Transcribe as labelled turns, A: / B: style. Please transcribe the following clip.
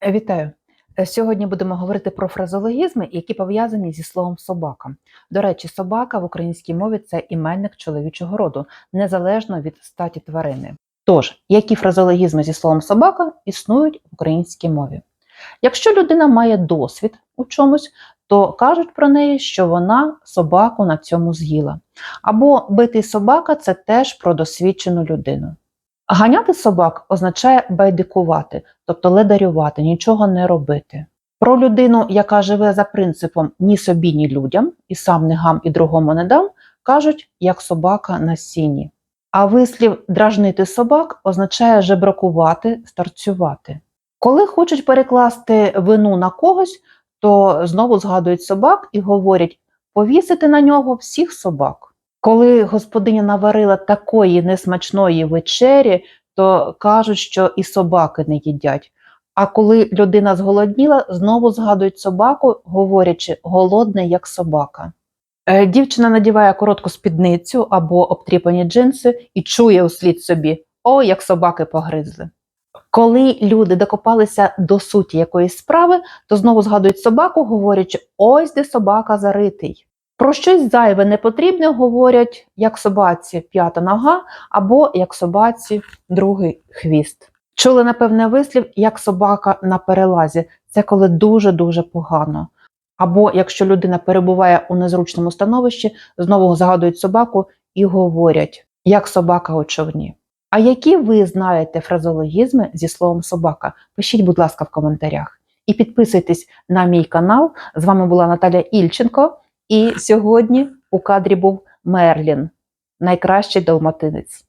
A: Е, Вітаю! Е, Сьогодні будемо говорити про фразологізми, які пов'язані зі словом собака. До речі, собака в українській мові це іменник чоловічого роду, незалежно від статі тварини. Тож, які фразологізми зі словом собака існують в українській мові? Якщо людина має досвід у чомусь, то кажуть про неї, що вона собаку на цьому з'їла. Або битий собака це теж про досвідчену людину. Ганяти собак означає байдикувати, тобто ледарювати, нічого не робити. Про людину, яка живе за принципом ні собі, ні людям, і сам не гам, і другому не дам, кажуть, як собака на сіні. А вислів дражнити собак означає жебракувати, старцювати. Коли хочуть перекласти вину на когось, то знову згадують собак і говорять повісити на нього всіх собак. Коли господиня наварила такої несмачної вечері, то кажуть, що і собаки не їдять. А коли людина зголодніла, знову згадують собаку, говорячи голодний, як собака. Е, Дівчина надіває коротку спідницю або обтріпані джинси і чує услід собі: о, як собаки погризли. Коли люди докопалися до суті якоїсь справи, то знову згадують собаку, говорячи: ось де собака заритий. Про щось зайве непотрібне говорять як собаці п'ята нога або як собаці другий хвіст. Чули, напевне, вислів як собака на перелазі. Це коли дуже-дуже погано. Або якщо людина перебуває у незручному становищі, знову згадують собаку і говорять як собака у човні. А які ви знаєте фразологізми зі словом собака? Пишіть, будь ласка, в коментарях. І підписуйтесь на мій канал. З вами була Наталя Ільченко. І сьогодні у кадрі був Мерлін, найкращий далматинець.